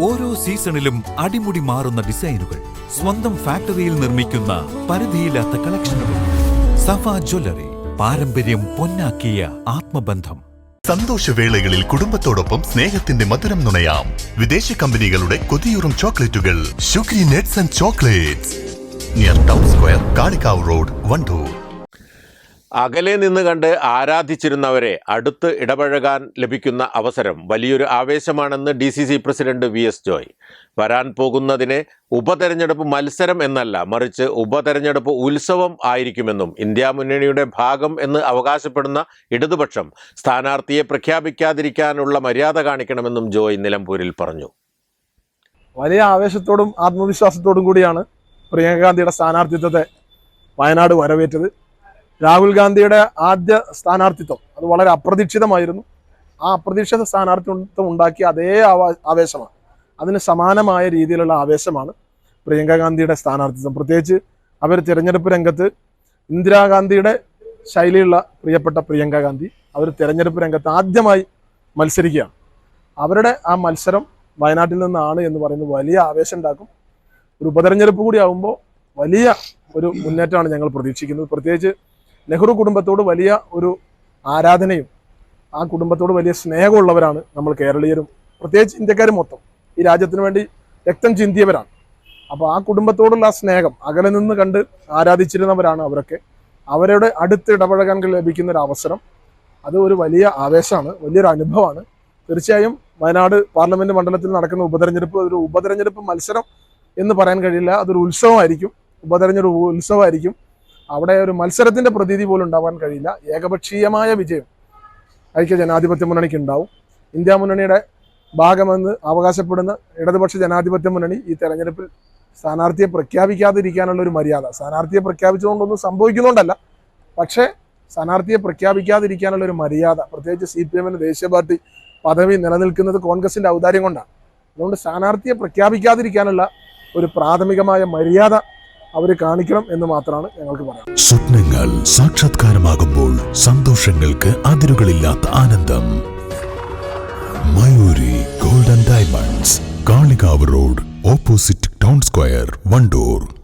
ഓരോ സീസണിലും അടിമുടി മാറുന്ന ഡിസൈനുകൾ സ്വന്തം ഫാക്ടറിയിൽ നിർമ്മിക്കുന്ന പരിധിയില്ലാത്ത കളക്ഷനുകൾ. സഫ ജ്വല്ലറി പാരമ്പര്യം പൊന്നാക്കിയ ആത്മബന്ധം. സന്തോഷവേളകളിൽ കുടുംബത്തോടൊപ്പം സ്നേഹത്തിന്റെ മധുരം നുണയാം. വിദേശ കമ്പനികളുടെ കൊതിയൂറും ചോക്ലേറ്റുകൾ. Sugary nuts and chocolates near town square Kalikavu road Wandoor അകലെ നിന്ന് കണ്ട് ആരാധിച്ചിരുന്നവരെ അടുത്ത് ഇടപഴകാൻ ലഭിക്കുന്ന അവസരം വലിയൊരു ആവേശമാണെന്ന് D C C president V S Joy. വരാൻ പോകുന്നതിനെ ഉപതെരഞ്ഞെടുപ്പ് മത്സരം എന്നല്ല മറിച്ച് ഉപതെരഞ്ഞെടുപ്പ് ഉത്സവം ആയിരിക്കുമെന്നും ഇന്ത്യ മുന്നണിയുടെ ഭാഗം എന്ന് അവകാശപ്പെടുന്ന ഇടതുപക്ഷം സ്ഥാനാർത്ഥിയെ പ്രഖ്യാപിക്കാതിരിക്കാനുള്ള മര്യാദ കാണിക്കണമെന്നും ജോയ് നിലമ്പൂരിൽ പറഞ്ഞു. വലിയ ആവേശത്തോടും ആത്മവിശ്വാസത്തോടും കൂടിയാണ് പ്രിയങ്ക ഗാന്ധിയുടെ സ്ഥാനാർത്ഥിത്വത്തെ വയനാട് വരവേറ്റത്. രാഹുൽ ഗാന്ധിയുടെ ആദ്യ സ്ഥാനാർത്ഥിത്വം. അത് വളരെ അപ്രതീക്ഷിതമായിരുന്നു. ആ അപ്രതീക്ഷിത സ്ഥാനാർത്ഥിത്വം ഉണ്ടാക്കിയ അതേ ആവേശമാണ്. അതിന് സമാനമായ രീതിയിലുള്ള ആവേശമാണ് പ്രിയങ്ക ഗാന്ധിയുടെ സ്ഥാനാർത്ഥിത്വം. പ്രത്യേകിച്ച് അവർ തിരഞ്ഞെടുപ്പ് രംഗത്ത് ഇന്ദിരാഗാന്ധിയുടെ ശൈലിയുള്ള പ്രിയപ്പെട്ട പ്രിയങ്ക ഗാന്ധി അവർ തിരഞ്ഞെടുപ്പ് രംഗത്ത് ആദ്യമായി മത്സരിക്കുകയാണ്. അവരുടെ ആ മത്സരം വയനാട്ടിൽ നിന്നാണ് എന്ന് പറയുന്നത് വലിയ ആവേശം ഉണ്ടാക്കും. ഒരു ഉപതെരഞ്ഞെടുപ്പ് കൂടി ആകുമ്പോൾ വലിയ ഒരു മുന്നേറ്റമാണ് ഞങ്ങൾ പ്രതീക്ഷിക്കുന്നത്. പ്രത്യേകിച്ച് നെഹ്റു കുടുംബത്തോട് വലിയ ഒരു ആരാധനയും ആ കുടുംബത്തോട് വലിയ സ്നേഹമുള്ളവരാണ് നമ്മൾ കേരളീയരും. പ്രത്യേകിച്ച് ഇന്ത്യക്കാരും മൊത്തം. ഈ രാജ്യത്തിന് വേണ്ടി രക്തം ചിന്തിയവരാണ്. അപ്പോൾ ആ കുടുംബത്തോടുള്ള ആ സ്നേഹം അകലെ നിന്ന് കണ്ട് ആരാധിച്ചിരുന്നവരാണ് അവരൊക്കെ. അവരുടെ അടുത്ത് ഇടപഴകാൻ ലഭിക്കുന്ന ഒരു അവസരം അത് ഒരു വലിയ ആവേശമാണ് വലിയൊരു അനുഭവമാണ്. തീർച്ചയായും വയനാട് പാർലമെന്റ് മണ്ഡലത്തിൽ നടക്കുന്ന ഉപതെരഞ്ഞെടുപ്പ് ഒരു ഉപതെരഞ്ഞെടുപ്പ് മത്സരം എന്ന് പറയാൻ കഴിയില്ല. അതൊരു ഉത്സവമായിരിക്കും. ഉപതെരഞ്ഞെടുപ്പ് ഉത്സവമായിരിക്കും. അവിടെ ഒരു മത്സരത്തിന്റെ പ്രതീതി പോലും ഉണ്ടാവാൻ കഴിയില്ല. ഏകപക്ഷീയമായ വിജയം ഐക്യ ജനാധിപത്യ മുന്നണിക്ക് ഉണ്ടാവും. ഇന്ത്യ മുന്നണിയുടെ ഭാഗമെന്ന് അവകാശപ്പെടുന്ന ഇടതുപക്ഷ ജനാധിപത്യ മുന്നണി ഈ തെരഞ്ഞെടുപ്പിൽ സ്ഥാനാർത്ഥിയെ പ്രഖ്യാപിക്കാതിരിക്കാനുള്ള ഒരു മര്യാദ. സ്ഥാനാർത്ഥിയെ പ്രഖ്യാപിച്ചുകൊണ്ടൊന്നും സംഭവിക്കുന്നുണ്ടല്ല. പക്ഷേ സ്ഥാനാർത്ഥിയെ പ്രഖ്യാപിക്കാതിരിക്കാനുള്ള ഒരു മര്യാദ. പ്രത്യേകിച്ച് സി പി എമ്മിന് ദേശീയ പാർട്ടി പദവി നിലനിൽക്കുന്നത് കോൺഗ്രസിന്റെ ഔദാര്യം കൊണ്ടാണ് അതുകൊണ്ട് സ്ഥാനാർത്ഥിയെ പ്രഖ്യാപിക്കാതിരിക്കാനുള്ള ഒരു പ്രാഥമികമായ മര്യാദ അവർ കാണിക്കണം എന്ന് മാത്രമാണ് ഞങ്ങൾക്ക് പറയാം സ്വപ്നങ്ങൾ സാക്ഷാത്കാരമാകുമ്പോൾ സന്തോഷങ്ങൾക്ക് അതിരുകളില്ലാത്ത ആനന്ദം. Mayuri golden diamonds Kalikavu road opposite town square Wandoor.